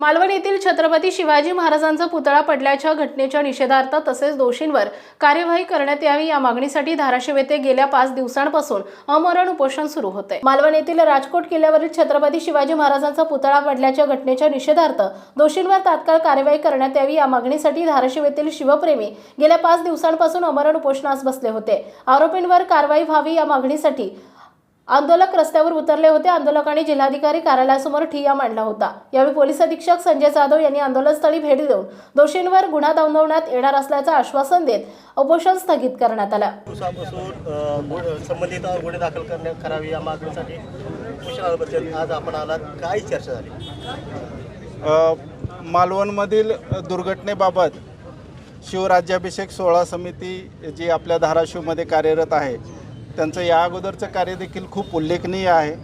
मालवण येथील छत्रपती शिवाजी महाराजांचा पुतळा पडल्याच्या घटनेच्या निषेधार्थ तसेच दोषींवर कार्यवाही करण्यात यावी या मागणीसाठी धाराशिव येथे गेल्या पाच दिवसांपासून अमरण उपोषण सुरू होते. मालवण येथील राजकोट किल्ल्यावरील छत्रपती शिवाजी महाराजांचा पुतळा पडल्याच्या घटनेच्या निषेधार्थ दोषींवर तात्काळ कार्यवाही करण्यात यावी या मागणीसाठी धाराशिव येथील शिवप्रेमी गेल्या पाच दिवसांपासून अमरण उपोषणास बसले होते. आरोपींवर कारवाई व्हावी या मागणीसाठी आंदोलक रस्त्यावर उतरले होते. आंदोलकांनी जिल्हाधिकारी कार्यालयासमोर ठिय्या मांडला होता. यावेळी पोलीस अधीक्षक संजय जाधव यांनी आंदोलनस्थळी भेट देऊन दोषींवर गुन्हा नोंदवण्यात येणार असल्याचं आश्वासन देत उपोषण स्थगित करण्यात आलं. संबंधितांवर गुन्हे दाखल करण्यात करावी या मागणीसाठी आज आपण आलात. काय चर्चा झाली? मालवणमधील दुर्घटनेबाबत शिवराज्याभिषेक सोहळा समिती जी आपल्या धाराशिवमध्ये कार्यरत आहे त्यांचं या अगोदरचं कार्य देखील खूप उल्लेखनीय आहे.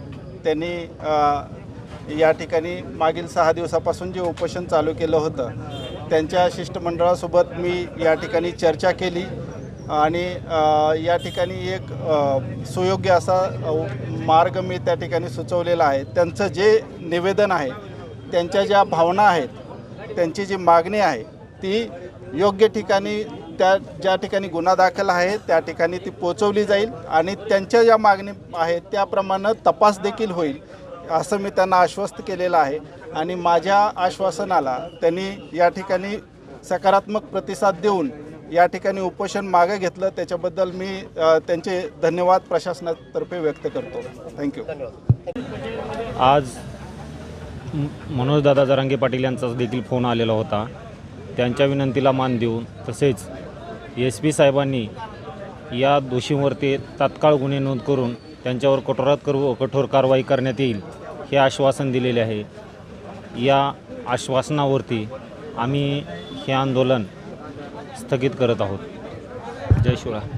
त्यांनी या ठिकाणी मागील सहा दिवसापासून जे उपोषण चालू केलं होतं त्यांच्या शिष्टमंडळासोबत मी या ठिकाणी चर्चा केली आणि या ठिकाणी एक सुयोग्य असा मार्ग मी त्या ठिकाणी सुचवलेला आहे. त्यांचं जे निवेदन आहे त्यांच्या ज्या भावना आहेत त्यांची जी मागणी आहे ती योग्य ठिकाणी त्या ज्या ठिकाणी गुन्हा दाखल आहे त्या ठिकाणी ती पोचवली जाईल आणि त्यांच्या ज्या मागणी आहेत त्याप्रमाणे तपास देखील होईल असं मी त्यांना आश्वस्त केलेलं आहे. आणि माझ्या आश्वासनाला त्यांनी या ठिकाणी सकारात्मक प्रतिसाद देऊन या ठिकाणी उपोषण मागे घेतलं. त्याच्याबद्दल मी त्यांचे धन्यवाद प्रशासनातर्फे व्यक्त करतो. थँक्यू आज मनोजदादा जरांगे पाटील यांचा देखील फोन आलेला होता. त्यांच्या विनंतीला मान देऊन तसेच एस पी साहेबांनी या दोषींवरती तात्काळ गुन्हे नोंद करून त्यांच्यावर कठोरात करू कठोर कारवाई करण्यात येईल हे आश्वासन दिलेले आहे. या आश्वासनावरती आम्ही हे आंदोलन स्थगित करत आहोत. जय शिवराय.